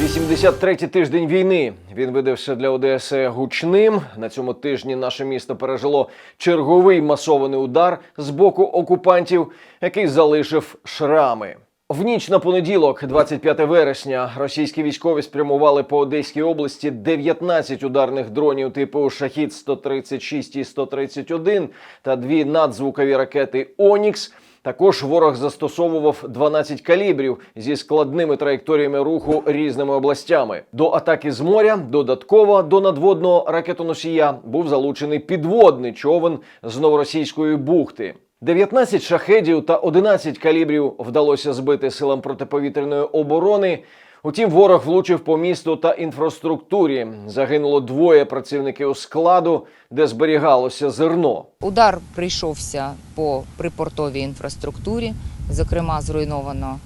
83-й тиждень війни. Він видався для Одеси гучним. На цьому тижні наше місто пережило черговий масований удар з боку окупантів, який залишив шрами. В ніч на понеділок, 25 вересня, російські військові спрямували по Одеській області 19 ударних дронів типу Шахід 136 і 131 та дві надзвукові ракети Онікс. Також ворог застосовував 12 калібрів зі складними траєкторіями руху різними областями. До атаки з моря додатково до надводного ракетоносія був залучений підводний човен з новоросійської бухти. 19 шахедів та 11 калібрів вдалося збити силам протиповітряної оборони. Утім, ворог влучив по місту та інфраструктурі. Загинуло двоє працівників складу, де зберігалося зерно. Удар прийшовся по припортовій інфраструктурі, зокрема, зруйновано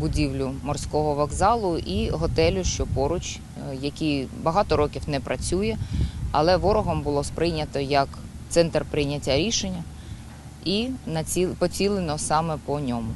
будівлю морського вокзалу і готелю, що поруч, е, який багато років не працює, але ворогом було сприйнято як центр прийняття рішення і націл- поцілено саме по ньому.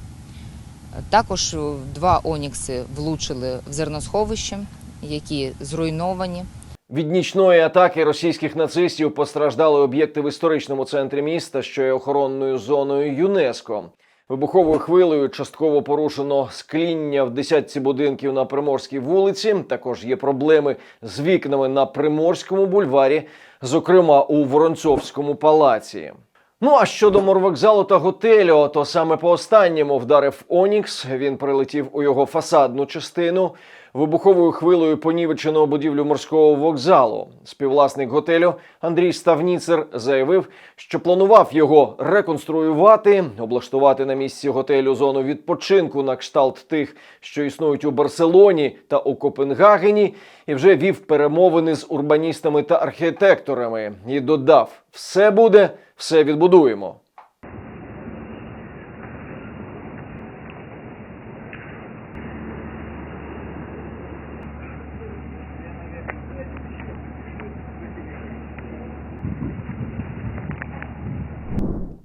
Також два онікси влучили в зерносховище, які зруйновані. Від нічної атаки російських нацистів постраждали об'єкти в історичному центрі міста, що є охоронною зоною ЮНЕСКО. Вибуховою хвилею частково порушено скління в десятці будинків на Приморській вулиці. Також є проблеми з вікнами на Приморському бульварі, зокрема у Воронцовському палаці. Ну а щодо морвокзалу та готелю, то саме по останньому вдарив Онікс. Він прилетів у його фасадну частину. Вибуховою хвилею понівеченого будівлю морського вокзалу. Співвласник готелю Андрій Ставніцер заявив, що планував його реконструювати, облаштувати на місці готелю зону відпочинку на кшталт тих, що існують у Барселоні та у Копенгагені, і вже вів перемовини з урбаністами та архітекторами. І додав: все буде, все відбудуємо.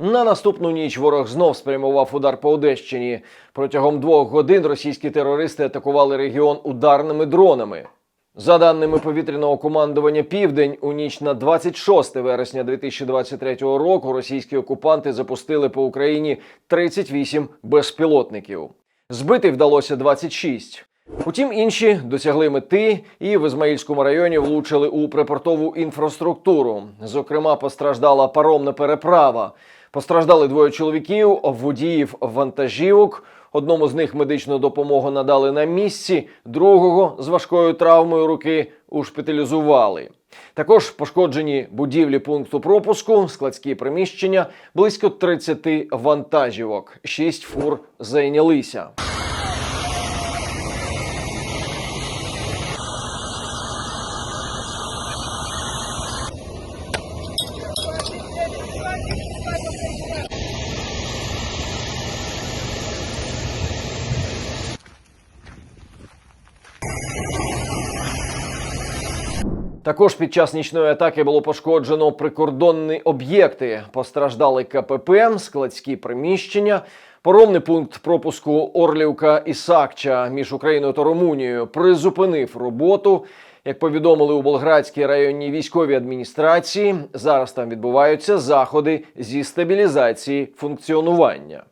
На наступну ніч ворог знов спрямував удар по Одещині. Протягом двох годин російські терористи атакували регіон ударними дронами. За даними повітряного командування Південь, у ніч на 26 вересня 2023 року російські окупанти запустили по Україні 38 безпілотників. Збити вдалося 26. Утім, інші досягли мети і в Ізмаїльському районі влучили у припортову інфраструктуру. Зокрема, постраждала паромна переправа. Постраждали двоє чоловіків, водіїв вантажівок. Одному з них медичну допомогу надали на місці, другого з важкою травмою руки ушпиталізували. Також пошкоджені будівлі пункту пропуску, складські приміщення, близько 30 вантажівок. Шість фур зайнялися. Також під час нічної атаки було пошкоджено прикордонні об'єкти. Постраждали КПП, складські приміщення. Поромний пункт пропуску Орлівка і Сакча між Україною та Румунією призупинив роботу. Як повідомили у Болградській районній військовій адміністрації, зараз там відбуваються заходи зі стабілізації функціонування.